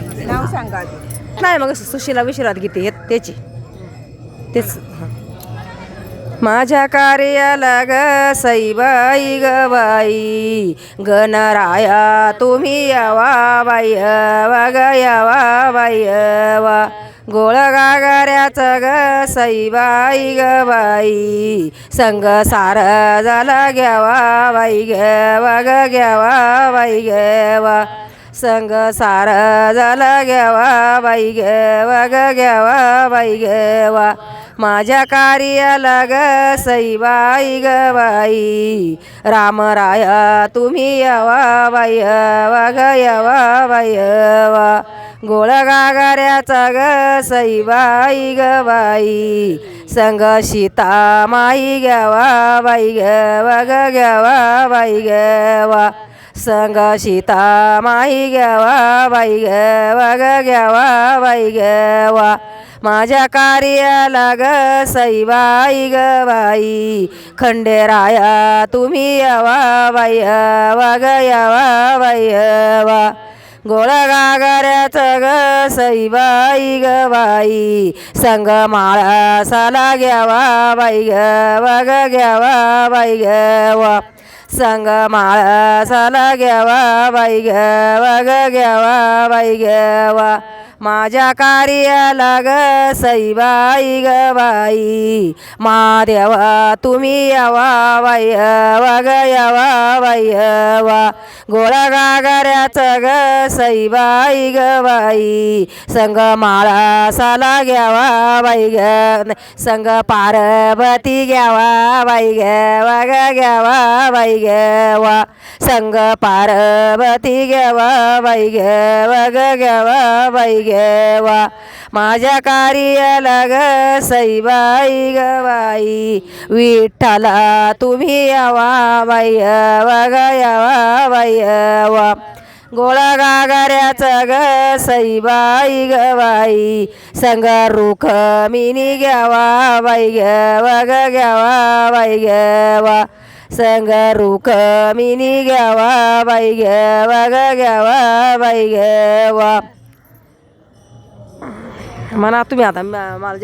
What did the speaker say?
नाव सांगा नाही मग सुशीला विश्रात घेते हे त्याची. तेच. माझ्या कार्याला ग सईबाई ग बाई गणराया तुम्ही यावा बाई वा ग यावा बाई वा गोळ गागऱ्याचं ग सईबाई ग बाई संग सार झाला घ्यावा बाई ग वा ग घ्यावा बाई ग वा संग सार झाला घ्यावा बाई घ्यावा ग घ्यावा बाई घ्यावा माझ्या कार्याला ग सईबाई ग बाई. राम राया तुम्ही यावा बाई वा ग यावा बाई वा गोळ गागाऱ्याचा ग सईबाई ग बाई. संग सीता माई घ्यावा बाई घ्यावा ग घ्यावा बाई घ्यावा. संग सीता माई घ्यावा बाई घ्यावा ग घ्यावा बाई घ्यावा माझ्या कार्याला ग सईबाई ग बाई. खंडेराया तुम्ही यावा बाई वा ग यावा बाई वा गोळा गागऱ्याचं ग सईबाई ग बाई. संग माळा साला घ्यावा बाई ग वा ग घ्यावा बाई घ्यावा संग माळा साला घ्यावा बाई घ्यावा ग घ्यावा बाई घ्यावा माझ्या कार्याला ग सईबाई ग बाई. महादेवा तुम्ही यावा बाई वा ग यावा बाई वा गोळा गागऱ्याचं ग सईबाई ग बाई. संग माळा साला घ्यावा बाई ग. संग पार्वती घ्यावा बाई ग ग घ्यावा बाई घ्यावा संग पार्वती घ्यावा बाई घ्यावा ग घ्यावा बाई घ्यावा माझ्या कार्याला ग सईबाई ग बाई विठ्ठला तुम्ही यावा बाई वा ग यावा बाई वा गोळा गागऱ्याचं ग सईबाई ग बाई संग रुख मिनी घ्यावा बाई घ्यावा ग घ्यावा बाई घ्यावा संग रुख मिनी घ्यावा बाई घ्यावा ग घ्यावा बाई घ्यावा म्हणा तुम्ही आता मला